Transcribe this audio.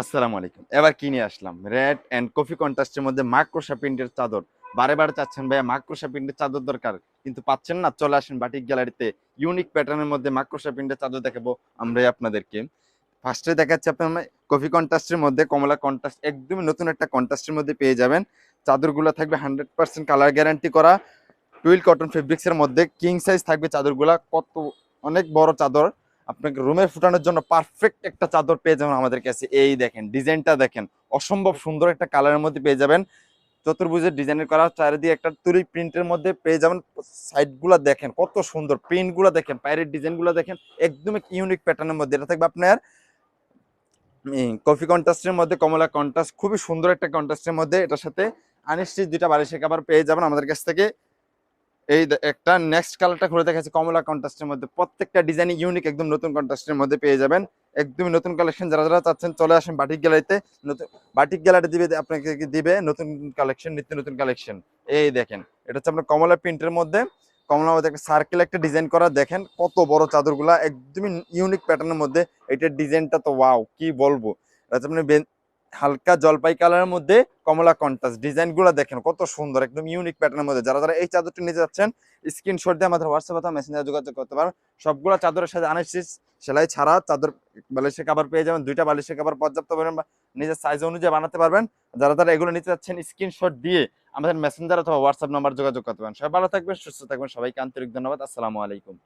আসসালামু আলাইকুম। এবার কিনে আসলাম? রেড এন্ড কফি কন্ট্রাস্টের মধ্যে মাক্রোসা প্রিন্টের চাদর। বারে বারে চাচ্ছেন ভাইয়া মাক্রোসা প্রিন্টের চাদর দরকার। কিন্তু পাচ্ছেন না, চলে আসেন বাটিক গ্যালারিতে। ইউনিক প্যাটার্নের মধ্যে মাক্রোসা প্রিন্টের চাদর দেখাবো আমরাই আপনাদেরকে। ফার্স্টে দেখাচ্ছি আপনার কফি কন্ট্রাস্টের মধ্যে কমলা কন্ট্রাস্ট একদমই নতুন একটা কন্ট্রাস্টের মধ্যে পেয়ে যাবেন। চাদরগুলো থাকবে হান্ড্রেড পার্সেন্ট কালার গ্যারান্টি করা। টুইল কটন ফেব্রিক্সের মধ্যে কিং সাইজ থাকবে চাদরগুলা। কত অনেক বড় চাদর। আপনাকে রুমে ফুটানোর জন্য পারফেক্ট একটা চাদর পেয়ে যাবেন আমাদের কাছে। এই দেখেন, ডিজাইনটা দেখেন, অসম্ভব সুন্দর একটা কালারের মধ্যে পেয়ে যাবেন। চতুর্ভুজের ডিজাইনের করা চারিদিকে একটা তুলি প্রিন্টের মধ্যে পেয়ে যাবেন। সাইডগুলো দেখেন, কত সুন্দর প্রিন্টগুলো দেখেন পায়ের ডিজাইনগুলো দেখেন, একদম ইউনিক প্যাটার্নের মধ্যে। এটা থাকবে আপনার কফি কন্ট্রাস্টের মধ্যে, কমলা কন্ট্রাস্ট খুবই সুন্দর একটা কন্ট্রাস্টের মধ্যে। এটার সাথে আনিশ্চিত দুইটা বালিশের কাবার পেয়ে যাবেন আমাদের কাছ থেকে। এই একটা নেক্সট কালারটা খুলে দেখাচ্ছি, কমলা কন্ট্রাস্টের মধ্যে। প্রত্যেকটা ডিজাইন ইউনিক একদম নতুন কন্ট্রাস্টের মধ্যে পেয়ে যাবেন। একদমই নতুন কালেকশন যারা যারা চাচ্ছেন চলে আসেন বাটিক গ্যালারিতে নতুন বাটিক গ্যালারি দিবে, আপনাকে দিবে? নতুন কালেকশন নিত্য নতুন কালেকশন এই দেখেন, এটা হচ্ছে আপনার কমলা প্রিন্টের মধ্যে। কমলা মধ্যে একটা সার্কেল একটা ডিজাইন করা, দেখেন কত বড় চাদরগুলা, একদমই ইউনিক প্যাটার্নের মধ্যে। এটার ডিজাইনটা তো ওয়াও কি বলব? বেন- হালকা জলপাই কালারের মধ্যে কমলা কন্ট্রাস্ট ডিজাইনগুলো দেখেন, কত সুন্দর, একদম ইউনিক প্যাটার্নের মধ্যে। যারা যারা এই চাদরটি নিতে যাচ্ছেন স্ক্রিনশট দিয়ে আমাদের হোয়াটসঅ্যাপ অথবা মেসেঞ্জারে যোগাযোগ করতে পারেন। সবগুলো চাদরের সাথে আনাইসিস সেলাই ছাড়া চাদর বালিশের কাবার পেয়ে যাবেন, দুইটা বালিশের কাবার পর্যাপ্ত পরিমাণ নিজের সাইজ অনুযায়ী বানাতে পারবেন। যারা যারা এগুলো নিতে যাচ্ছেন স্ক্রিনশট দিয়ে আমাদের মেসেঞ্জার অথবা হোয়াটসঅ্যাপ নাম্বার যোগাযোগ করতে পারেন। সবাই ভালো থাকবেন, সুস্থ থাকবেন, সবাইকে আন্তরিক ধন্যবাদ, আসসালামু আলাইকুম।